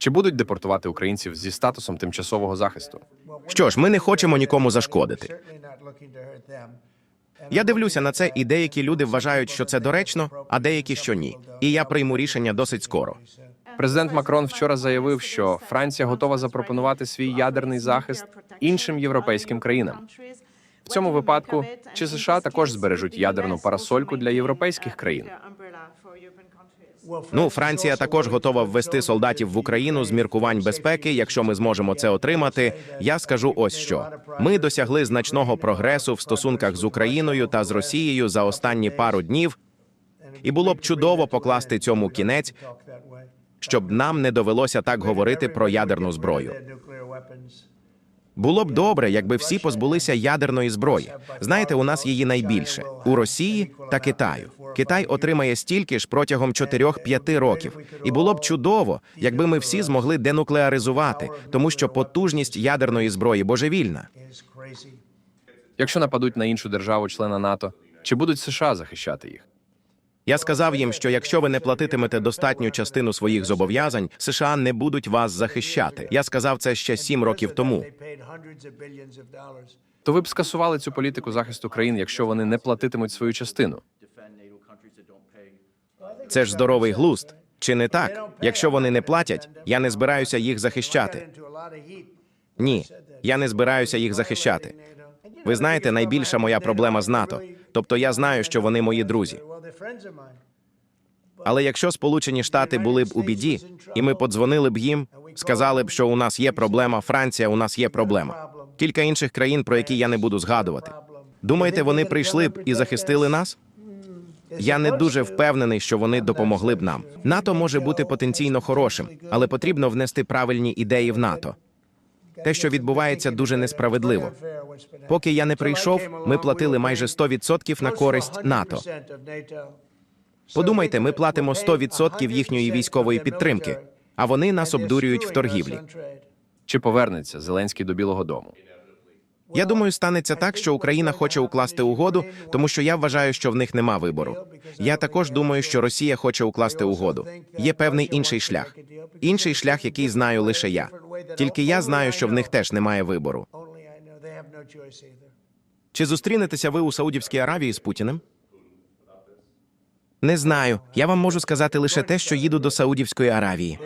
Чи будуть депортувати українців зі статусом тимчасового захисту? Що ж, ми не хочемо нікому зашкодити. Я дивлюся на це, і деякі люди вважають, що це доречно, а деякі, що ні. І я прийму рішення досить скоро. Президент Макрон вчора заявив, що Франція готова запропонувати свій ядерний захист іншим європейським країнам. В цьому випадку чи США також збережуть ядерну парасольку для європейських країн? Ну, Франція також готова ввести солдатів в Україну з міркувань безпеки. Якщо ми зможемо це отримати, я скажу ось що: ми досягли значного прогресу в стосунках з Україною та з Росією за останні пару днів, і було б чудово покласти цьому кінець, щоб нам не довелося так говорити про ядерну зброю. Було б добре, якби всі позбулися ядерної зброї. Знаєте, у нас її найбільше у Росії та Китаю. Китай отримає стільки ж протягом 4-5 років, і було б чудово, якби ми всі змогли денуклеаризувати, тому що потужність ядерної зброї божевільна. Якщо нападуть на іншу державу-члена НАТО, чи будуть США захищати їх? Я сказав їм, що якщо ви не платитимете достатню частину своїх зобов'язань, США не будуть вас захищати. Я сказав це ще сім років тому. То ви б скасували цю політику захисту країн, якщо вони не платитимуть свою частину? Це ж здоровий глузд. Чи не так? Якщо вони не платять, я не збираюся їх захищати. Ні, я не збираюся їх захищати. Ви знаєте, найбільша моя проблема з НАТО. Тобто я знаю, що вони мої друзі. Але якщо Сполучені Штати були б у біді, і ми подзвонили б їм, сказали б, що у нас є проблема, Франція, у нас є проблема. Кілька інших країн, про які я не буду згадувати. Думаєте, вони прийшли б і захистили нас? Я не дуже впевнений, що вони допомогли б нам. НАТО може бути потенційно хорошим, але потрібно внести правильні ідеї в НАТО. Те, що відбувається, дуже несправедливо. Поки я не прийшов, ми платили майже 100% на користь НАТО. Подумайте, ми платимо 100% їхньої військової підтримки, а вони нас обдурюють в торгівлі. Чи повернеться Зеленський до Білого Дому? Я думаю, станеться так, що Україна хоче укласти угоду, тому що я вважаю, що в них нема вибору. Я також думаю, що Росія хоче укласти угоду. Є певний інший шлях. Інший шлях, який знаю лише я. Тільки я знаю, що в них теж немає вибору. Чи зустрінетеся ви у Саудівській Аравії з Путіним? Не знаю. Я вам можу сказати лише те, що їду до Саудівської Аравії.